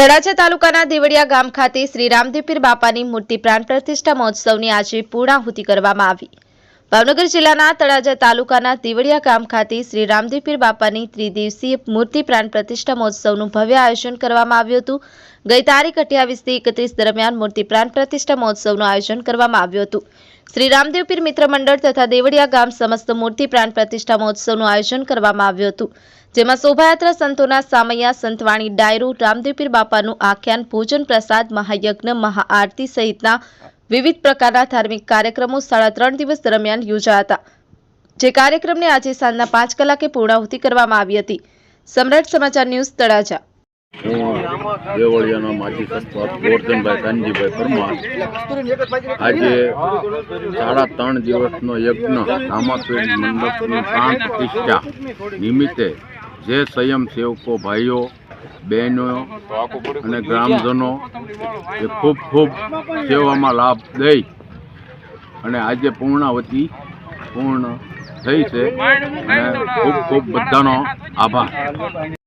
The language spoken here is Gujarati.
તળાજા તાલુકાના દેવળિયા ગામ ખાતે શ્રી રામદેવપીર બાપાની મૂર્તિ પ્રાણ પ્રતિષ્ઠા મહોત્સવની આજે પૂર્ણાહુતિ કરવામાં આવી. ભાવનગર જિલ્લાના તળાજા તાલુકાના દેવળિયા ગામ ખાતે શ્રી રામદેવપીર બાપાની ત્રિદિવસીય મૂર્તિ પ્રાણ પ્રતિષ્ઠા મહોત્સવનું ભવ્ય આયોજન કરવામાં આવ્યું હતું. ગઈ તારીખ અઠ્યાવીસથી એકત્રીસ દરમિયાન મૂર્તિ પ્રાણ પ્રતિષ્ઠા મહોત્સવનું આયોજન કરવામાં આવ્યું હતું. શ્રી રામદેવપીર મિત્ર મંડળ તથા દેવળિયા ગામ સમસ્ત મૂર્તિ પ્રાણ પ્રતિષ્ઠા મહોત્સવનું આયોજન કરવામાં આવ્યું હતું, જેમાં શોભાયાત્રા સંતોના સામૈયા સંતવાણી ડાયરો રામદેવપીર બાપાનું આખ્યાન, ભોજન પ્રસાદ, મહાયજ્ઞ, મહાઆરતી સહિતના વિવિધ પ્રકારના ધાર્મિક કાર્યક્રમો સાડા ત્રણ દિવસ દરમિયાન યોજાયા હતા. જે કાર્યક્રમને આજે સાંજના પાંચ કલાકે પૂર્ણાહુતિ કરવામાં આવી હતી. સમ્રાટ સમાચાર ન્યૂઝ તળાજા. દેવળિયાના માજી સરપંચ ગોરધનભાઈ કાનજીભાઈ પરમાર. આજે સાડા ત્રણ દિવસનો યજ્ઞ રામાપીઠ મંડપની પ્રાણ પ્રતિષ્ઠા નિમિત્તે જે સંયમ સેવકો ભાઈઓ, બહેનો અને ગ્રામજનો એ ખૂબ ખૂબ સેવામાં લાભ દઈ અને આજે પૂર્ણાવતી પૂર્ણ થઈ છે અને ખૂબ ખૂબ બધાનો આભાર.